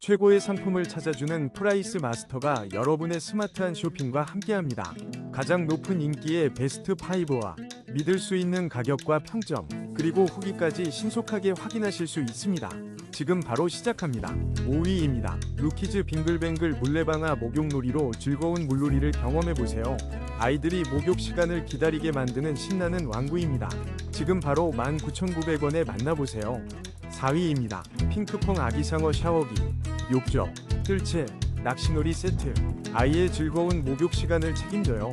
최고의 상품을 찾아주는 프라이스 마스터가 여러분의 스마트한 쇼핑과 함께합니다. 가장 높은 인기의 베스트 5와 믿을 수 있는 가격과 평점, 그리고 후기까지 신속하게 확인하실 수 있습니다. 지금 바로 시작합니다. 5위입니다. 루키즈 빙글뱅글 물레방아 목욕놀이로 즐거운 물놀이를 경험해보세요. 아이들이 목욕 시간을 기다리게 만드는 신나는 왕구입니다. 지금 바로 19,900원에 만나보세요. 4위입니다. 핑크퐁 아기상어 샤워기, 욕조, 뜰채, 낚시놀이 세트. 아이의 즐거운 목욕 시간을 책임져요.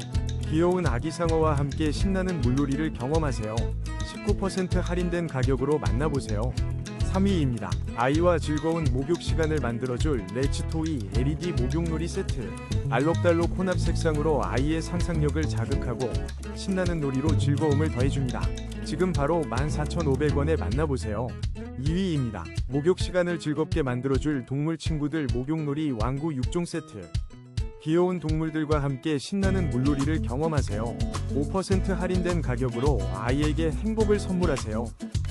귀여운 아기 상어와 함께 신나는 물놀이를 경험하세요. 19% 할인된 가격으로 만나보세요. 3위입니다. 아이와 즐거운 목욕 시간을 만들어줄 레츠토이 LED 목욕놀이 세트. 알록달록 혼합 색상으로 아이의 상상력을 자극하고 신나는 놀이로 즐거움을 더해줍니다. 지금 바로 14,500원에 만나보세요. 2위입니다. 목욕 시간을 즐겁게 만들어줄 동물 친구들 목욕놀이 왕구 6종 세트. 귀여운 동물들과 함께 신나는 물놀이를 경험하세요. 5% 할인된 가격으로 아이에게 행복을 선물하세요.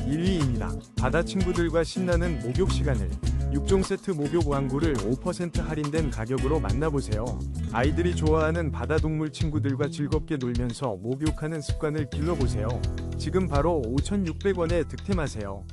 1위입니다. 바다 친구들과 신나는 목욕 시간을 6종 세트 목욕 왕구를 5% 할인된 가격으로 만나보세요. 아이들이 좋아하는 바다 동물 친구들과 즐겁게 놀면서 목욕하는 습관을 길러보세요. 지금 바로 5,600원에 득템하세요.